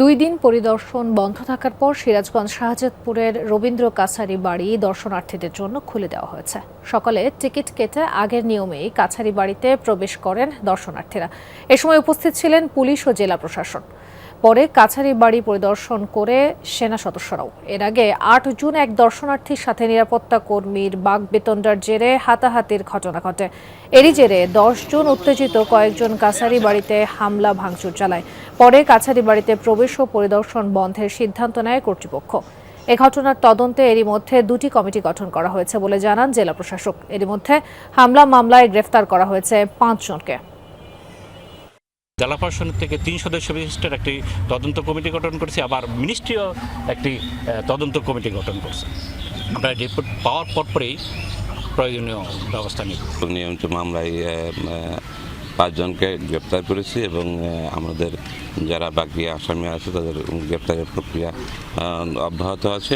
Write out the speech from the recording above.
দুই দিন পরিদর্শন বন্ধ থাকার পর সিরাজগঞ্জ শাহজাদপুরের রবীন্দ্র কাছারি বাড়ি দর্শনার্থীদের জন্য খুলে দেওয়া হয়েছে। সকালে টিকিট কেটে আগের নিয়মেই কাছারি বাড়িতে প্রবেশ করেন দর্শনার্থীরা। এ সময় উপস্থিত ছিলেন পুলিশ ও জেলা প্রশাসন। পরে কাছারি বাড়ি পরিদর্শন করে সেনা সদস্যরাও। এর আগে আট জুন এক দর্শনার্থীর সাথে নিরাপত্তা কর্মীর বাঘ বেতনটার জেরে হাতাহাতির ঘটনা ঘটে। এরই জেরে দশ জুন উত্তেজিত কয়েকজন কাছারি বাড়িতে হামলা, ভাঙচুর চালায়। পরে কাছারি বাড়িতে প্রবেশ ও পরিদর্শন বন্ধের সিদ্ধান্ত নেয় কর্তৃপক্ষ। এ ঘটনার তদন্তে এরই মধ্যে দুটি কমিটি গঠন করা হয়েছে বলে জানান জেলা প্রশাসক। এরই মধ্যে হামলা মামলায় গ্রেফতার করা হয়েছে পাঁচজনকে জেলা প্রশাসন থেকে তিন সদস্য বিশিষ্টের একটি তদন্ত কমিটি গঠন করেছে আবার মিনিস্ট্রিও একটি তদন্ত কমিটি গঠন করছে। আমরা রিপোর্ট পাওয়ার পরপরই প্রয়োজনীয় ব্যবস্থা নিব। নিয়মিত মামলায় পাঁচজনকে গ্রেপ্তার করেছি এবং আমাদের যারা বাকি আসামি আছে তাদের গ্রেপ্তারের প্রক্রিয়া অব্যাহত আছে।